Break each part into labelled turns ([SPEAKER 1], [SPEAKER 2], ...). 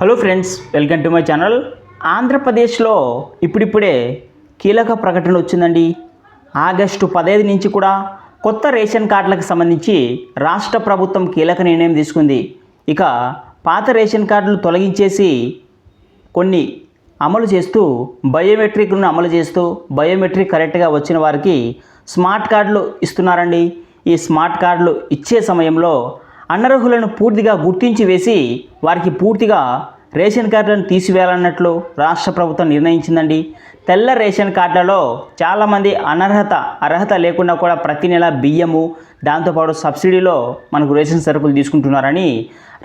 [SPEAKER 1] Hello friends welcome to my channel. ఆంధ్రప్రదేశ్లో ఇప్పుడిప్పుడే కీలక ప్రకటన వచ్చిందండి. ఆగస్టు పదహైదు నుంచి కూడా కొత్త రేషన్ కార్డులకు సంబంధించి రాష్ట్ర ప్రభుత్వం కీలక నిర్ణయం తీసుకుంది. ఇక పాత రేషన్ కార్డులు తొలగించేసి కొన్ని అమలు చేస్తూ బయోమెట్రిక్ను అమలు చేస్తూ బయోమెట్రిక్ కరెక్ట్గా వచ్చిన వారికి స్మార్ట్ కార్డులు ఇస్తున్నారండి. ఈ స్మార్ట్ కార్డులు ఇచ్చే సమయంలో అనర్హులను పూర్తిగా గుర్తించి వేసి వారికి పూర్తిగా రేషన్ కార్డులను తీసివేయాలన్నట్లు రాష్ట్ర ప్రభుత్వం నిర్ణయించిందండి. తెల్ల రేషన్ కార్డులలో చాలామంది అనర్హత అర్హత లేకుండా కూడా ప్రతి నెల బియ్యము దాంతోపాటు సబ్సిడీలో మనకు రేషన్ సరుకులు తీసుకుంటున్నారని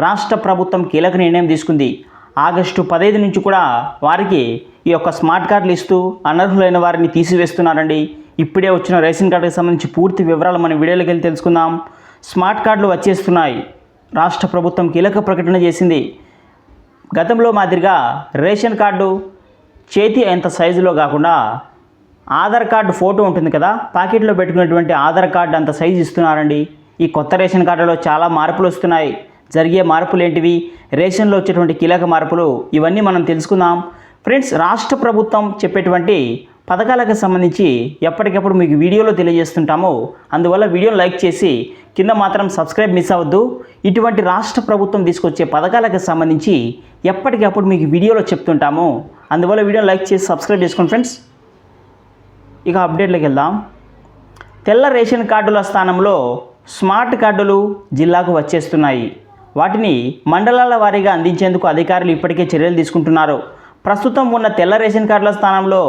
[SPEAKER 1] రాష్ట్ర ప్రభుత్వం కీలక నిర్ణయం తీసుకుంది. ఆగస్టు పదహైదు నుంచి కూడా వారికి ఈ యొక్క స్మార్ట్ కార్డులు ఇస్తూ అనర్హులైన వారిని తీసివేస్తున్నారండి. ఇప్పుడే వచ్చిన రేషన్ కార్డుకి సంబంధించి పూర్తి వివరాలు మన వీడియోలోకి వెళ్ళి తెలుసుకుందాం. స్మార్ట్ కార్డులు వచ్చేస్తున్నాయి. రాష్ట్ర ప్రభుత్వం కీలక ప్రకటన చేసింది. గతంలో మాదిరిగా రేషన్ కార్డు చేతి ఎంత సైజులో కాకుండా ఆధార్ కార్డు ఫోటో ఉంటుంది కదా పాకెట్లో పెట్టుకున్నటువంటి ఆధార్ కార్డు అంత సైజు ఇస్తున్నారండి. ఈ కొత్త రేషన్ కార్డులో చాలా మార్పులు వస్తున్నాయి. జరిగే మార్పులు ఏంటివి రేషన్లో వచ్చేటువంటి కీలక మార్పులు ఇవన్నీ మనం తెలుసుకుందాం. ఫ్రెండ్స్ రాష్ట్ర ప్రభుత్వం చెప్పేటువంటి పథకాలకు సంబంధించి ఎప్పటికప్పుడు మీకు వీడియోలో తెలియజేస్తుంటాము. అందువల్ల వీడియోని లైక్ చేసి కింద మాత్రం సబ్స్క్రైబ్ మిస్ అవ్వద్దు. ఇటువంటి రాష్ట్ర ప్రభుత్వం తీసుకొచ్చే పథకాలకు సంబంధించి ఎప్పటికప్పుడు మీకు వీడియోలో చెప్తుంటాము. అందువల్ల వీడియోని లైక్ చేసి సబ్స్క్రైబ్ చేసుకోండి ఫ్రెండ్స్. ఇక అప్డేట్లోకి వెళ్దాం. తెల్ల రేషన్ కార్డుల స్థానంలో స్మార్ట్ కార్డులు జిల్లాకు వచ్చేస్తున్నాయి. వాటిని మండలాల వారీగా అందించేందుకు అధికారులు ఇప్పటికే చర్యలు తీసుకుంటున్నారు. ప్రస్తుతం ఉన్న తెల్ల రేషన్ కార్డుల స్థానంలో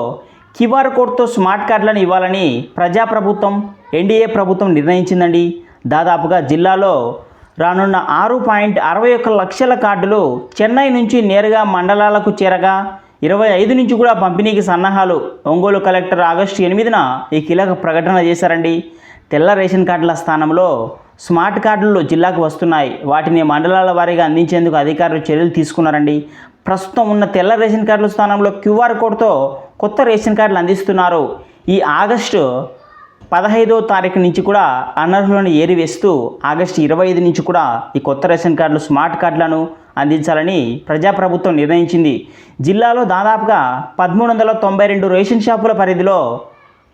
[SPEAKER 1] క్యూఆర్ కోడ్తో స్మార్ట్ కార్డులను ఇవ్వాలని ప్రజాప్రభుత్వం ఎన్డీఏ ప్రభుత్వం నిర్ణయించిందండి. దాదాపుగా జిల్లాలో రానున్న ఆరు పాయింట్ అరవై ఒక్క లక్షల కార్డులు చెన్నై నుంచి నేరుగా మండలాలకు చేరగా ఇరవై ఐదు నుంచి కూడా పంపిణీకి సన్నాహాలు. ఒంగోలు కలెక్టర్ ఆగస్టు ఎనిమిదిన ఈ కీలక ప్రకటన చేశారండి. తెల్ల రేషన్ కార్డుల స్థానంలో స్మార్ట్ కార్డులు జిల్లాకు వస్తున్నాయి. వాటిని మండలాల వారీగా అందించేందుకు అధికారులు చర్యలు తీసుకున్నారండి. ప్రస్తుతం ఉన్న తెల్ల రేషన్ కార్డుల స్థానంలో క్యూఆర్ కోడ్తో కొత్త రేషన్ కార్డులు అందిస్తున్నారు. ఈ ఆగస్టు పదహైదో తారీఖు నుంచి కూడా అనర్హులను ఏరివేస్తూ ఆగస్టు ఇరవై ఐదు నుంచి కూడా ఈ కొత్త రేషన్ కార్డులు స్మార్ట్ కార్డులను అందించాలని ప్రజాప్రభుత్వం నిర్ణయించింది. జిల్లాలో దాదాపుగా పదమూడు వందల తొంభై రెండు రేషన్ షాపుల పరిధిలో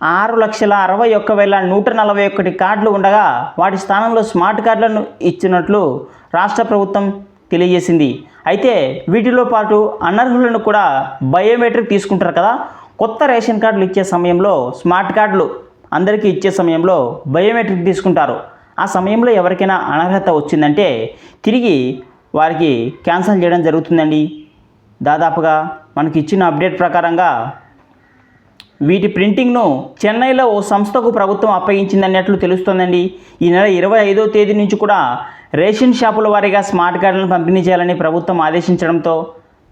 [SPEAKER 1] ఆరు లక్షల అరవై ఒక్క వేల నూట నలభై ఒకటి కార్డులు ఉండగా వాటి స్థానంలో స్మార్ట్ కార్డులను ఇచ్చినట్లు రాష్ట్ర ప్రభుత్వం తెలియజేసింది. అయితే వీటిలో పాటు అనర్హులను కూడా బయోమెట్రిక్ తీసుకుంటారు కదా. కొత్త రేషన్ కార్డులు ఇచ్చే సమయంలో స్మార్ట్ కార్డులు అందరికీ ఇచ్చే సమయంలో బయోమెట్రిక్ తీసుకుంటారు. ఆ సమయంలో ఎవరికైనా అనర్హత వచ్చిందంటే తిరిగి వారికి క్యాన్సిల్ చేయడం జరుగుతుందండి. దాదాపుగా మనకి ఇచ్చిన అప్డేట్ ప్రకారంగా వీటి ప్రింటింగ్ను చెన్నైలో ఓ సంస్థకు ప్రభుత్వం అప్పగించిందన్నట్లు తెలుస్తోందండి. ఈ నెల ఇరవై ఐదో తేదీ నుంచి కూడా రేషన్ షాపుల వారీగా స్మార్ట్ కార్డులను పంపిణీ చేయాలని ప్రభుత్వం ఆదేశించడంతో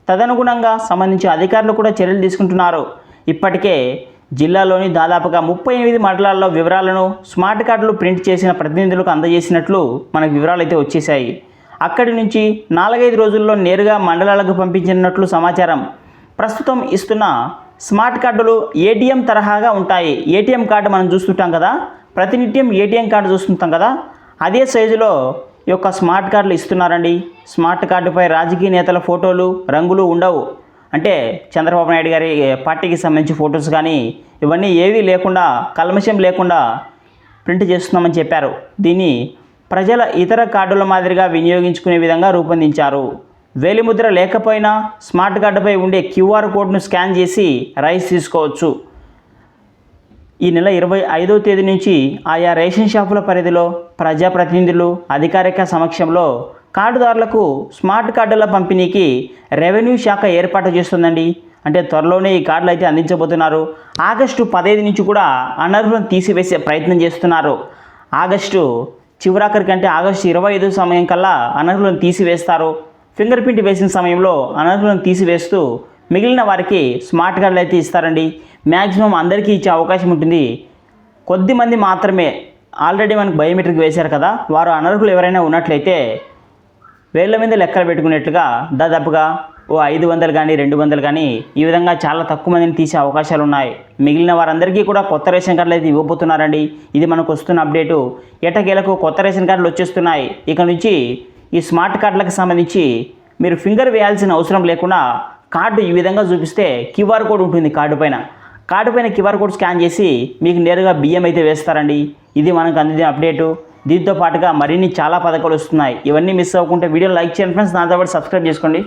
[SPEAKER 1] తదనుగుణంగా సంబంధించి అధికారులు కూడా చర్యలు తీసుకుంటున్నారు. ఇప్పటికే జిల్లాలోని దాదాపుగా ముప్పై ఎనిమిది మండలాల్లో వివరాలను స్మార్ట్ కార్డులు ప్రింట్ చేసిన ప్రతినిధులకు అందజేసినట్లు మనకు వివరాలు అయితే వచ్చేసాయి అక్కడి నుంచి నాలుగైదు రోజుల్లో నేరుగా మండలాలకు పంపించినట్లు సమాచారం. ప్రస్తుతం ఇస్తున్న స్మార్ట్ కార్డులు ఏటీఎం తరహాగా ఉంటాయి. ఏటీఎం కార్డు మనం చూస్తుంటాం కదా? ప్రతినిత్యం ఏటీఎం కార్డు చూస్తుంటాం కదా? అదే సైజులో యొక్క స్మార్ట్ కార్డులు ఇస్తున్నారండి. స్మార్ట్ కార్డుపై రాజకీయ నేతల ఫోటోలు రంగులు ఉండవు. అంటే చంద్రబాబు నాయుడు గారి పార్టీకి సంబంధించి ఫొటోస్ కానీ ఇవన్నీ ఏవీ లేకుండా కల్మషం లేకుండా ప్రింట్ చేస్తున్నామని చెప్పారు. దీన్ని ప్రజల ఇతర కార్డుల మాదిరిగా వినియోగించుకునే విధంగా రూపొందించారు. వేలిముద్ర లేకపోయినా స్మార్ట్ కార్డుపై ఉండే క్యూఆర్ కోడ్ను స్కాన్ చేసి రైస్ తీసుకోవచ్చు. ఈ నెల ఇరవై ఐదో తేదీ నుంచి ఆయా రేషన్ షాపుల పరిధిలో ప్రజాప్రతినిధులు అధికారిక సమక్షంలో కార్డుదారులకు స్మార్ట్ కార్డుల పంపిణీకి రెవెన్యూ శాఖ ఏర్పాటు చేస్తుందండి. అంటే త్వరలోనే ఈ కార్డులు అయితే అందించబోతున్నారు. ఆగస్టు పదహైదు నుంచి కూడా అనర్హులను తీసివేసే ప్రయత్నం చేస్తున్నారు. ఆగస్టు చివరాఖరి కంటే ఆగస్టు ఇరవై ఐదు సమయం కల్లా అనర్హులను తీసివేస్తారు. ఫింగర్ ప్రింట్ వేసిన సమయంలో అనర్హులను తీసివేస్తూ మిగిలిన వారికి స్మార్ట్ కార్డులు అయితే ఇస్తారండి. మ్యాక్సిమం అందరికీ ఇచ్చే అవకాశం ఉంటుంది. కొద్ది మంది మాత్రమే ఆల్రెడీ మనకు బయోమెట్రిక్ వేశారు కదా వారు అనర్హులు ఎవరైనా ఉన్నట్లయితే వేళ్ళ మీద లెక్కలు పెట్టుకునేట్టుగా దాదాపుగా ఓ ఐదు వందలు కానీ రెండు వందలు కానీ ఈ విధంగా చాలా తక్కువ మందిని తీసే అవకాశాలు ఉన్నాయి. మిగిలిన వారందరికీ కూడా కొత్త రేషన్ కార్డులు అయితే ఇవ్వబోతున్నారండి. ఇది మనకు వస్తున్న అప్డేటు. ఎటకేలకు కొత్త రేషన్ కార్డులు వచ్చేస్తున్నాయి. ఇక నుంచి ఈ స్మార్ట్ కార్డులకు సంబంధించి మీరు ఫింగర్ వేయాల్సిన అవసరం లేకుండా కార్డు ఈ విధంగా చూపిస్తే క్యూఆర్ కోడ్ ఉంటుంది కార్డు పైన. కార్డు పైన క్యూఆర్ కోడ్ స్కాన్ చేసి మీకు నేరుగా బియ్యం అయితే వేస్తారండి. ఇది మనకు అందిన అప్డేటు. దీంతో పాటుగా మరిన్ని చాలా పథకాలు వస్తున్నాయి. ఇవన్నీ మిస్ అవ్వకుంటే వీడియో లైక్ చేయండి ఫ్రెండ్స్. దాంతో పాటు సబ్స్క్రైబ్ చేసుకోండి.